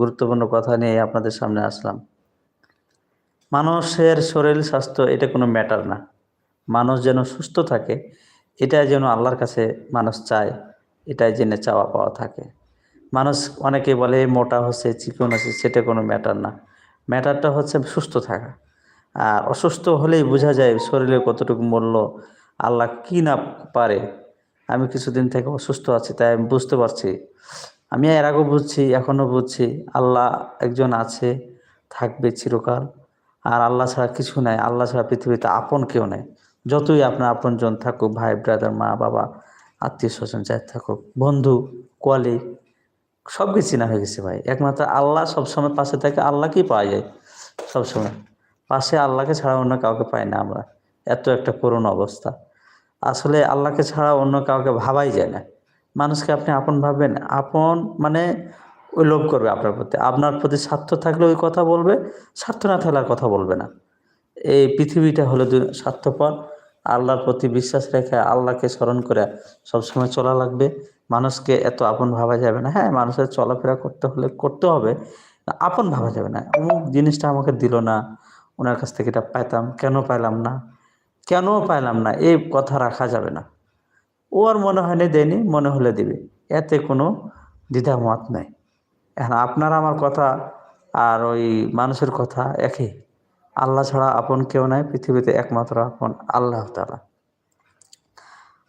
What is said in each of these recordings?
গুরুত্বপূর্ণ কথা নিয়ে আপনাদের সামনে আসলাম। মানুষের শরীর স্বাস্থ্য এটা কোনো ম্যাটার না। মানুষ যেন সুস্থ থাকে, এটাই যেন আল্লাহর কাছে মানুষ চায়, এটাই জেনে চাওয়া পাওয়া থাকে। মানুষ অনেকে বলে, মোটা হচ্ছে, চিকন হচ্ছে, সেটা কোনো ম্যাটার না। ম্যাটারটা হচ্ছে সুস্থ থাকা। আর অসুস্থ হলেই বোঝা যায় শরীরে কতটুকু মূল্য, আল্লাহ কি না পারে। আমি কিছুদিন থেকে অসুস্থ আছি, তাই আমি বুঝতে পারছি আমি এর আগেও বুঝছি, এখনও বুঝছি। আল্লাহ একজন আছে, থাকবে চিরকাল। আর আল্লাহ ছাড়া কিছু নাই। আল্লাহ ছাড়া পৃথিবীতে আপন কেউ নেই। যতই আপনার আপনজন থাকুক, ভাই ব্রাদার মা, বাবা, আত্মীয় স্বজন, যাই থাকুক, বন্ধু কোয়ালিগ সব কিছু না হয়ে গেছে ভাই। একমাত্র আল্লাহ সবসময় পাশে থাকে, আল্লাহকেই পাওয়া যায় সবসময়। পাশে আল্লাহকে ছাড়া অন্য কাউকে পাই না আমরা। এত একটা করুণ অবস্থা। আসলে আল্লাহকে ছাড়া অন্য কাউকে ভাবাই যায় না। মানুষকে আপনি আপন ভাববেন, আপন মানে ওই লোভ করবে আপনার প্রতি। আপনার প্রতি স্বার্থ থাকলে ওই কথা বলবে, স্বার্থ না থাকলে আর কথা বলবে না। এই পৃথিবীটা হলো স্বার্থপর। আল্লাহর প্রতি বিশ্বাস রেখে আল্লাহকে স্মরণ করে সবসময় চলা লাগবে। মানুষকে এত আপন ভাবা যাবে না। হ্যাঁ মানুষের চলাফেরা করতে হলে করতে হবে। আপন ভাবা যাবে না। অমুক জিনিসটা আমাকে দিল না, ওনার কাছ থেকে এটা পাইতাম। কেন পাইলাম না? কেন পাইলাম না? এই কথা রাখা যাবে না। ও আর মনে হয়নি দেয়নি, মনে হলে দিবে। এতে কোনো দ্বিধামত নেই। এখন আপনার আমার কথা আর ওই মানুষের কথা একই। আল্লাহ ছাড়া আপন কেউ নাই, পৃথিবীতে একমাত্র আপন আল্লাহ তালা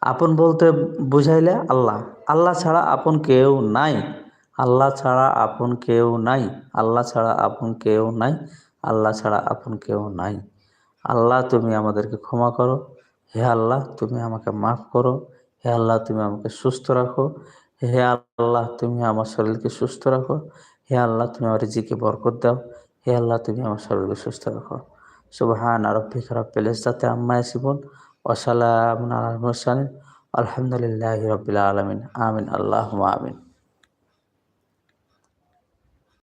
আপন বলতে বুঝাইলে আল্লাহ। আল্লাহ ছাড়া আপন কেউ নাই। আল্লাহ ছাড়া আপন কেউ নাই। আল্লাহ ছাড়া আপন কেউ নাই। আল্লাহ ছাড়া আপন কেউ নাই। আল্লাহ তুমি আমাদেরকে ক্ষমা করো। হে আল্লাহ, তুমি আমাকে মাফ করো। হে আল্লাহ, তুমি আমাকে সুস্থ রাখো। হে আল্লাহ, তুমি আমার শরীরকে সুস্থ রাখো। হে আল্লাহ, তুমি আমার রিজিকে বরকত দাও। হে আল্লাহ, তুমি আমার শরীরকে সুস্থ রাখো। সুবহান রব্বিক প্যালেস যাতে আম্মা সালামুন আলাল মুরসালিন। আলহামদুলিল্লাহি রাব্বিল আলামিন। আমিন। আল্লাহ আমিন।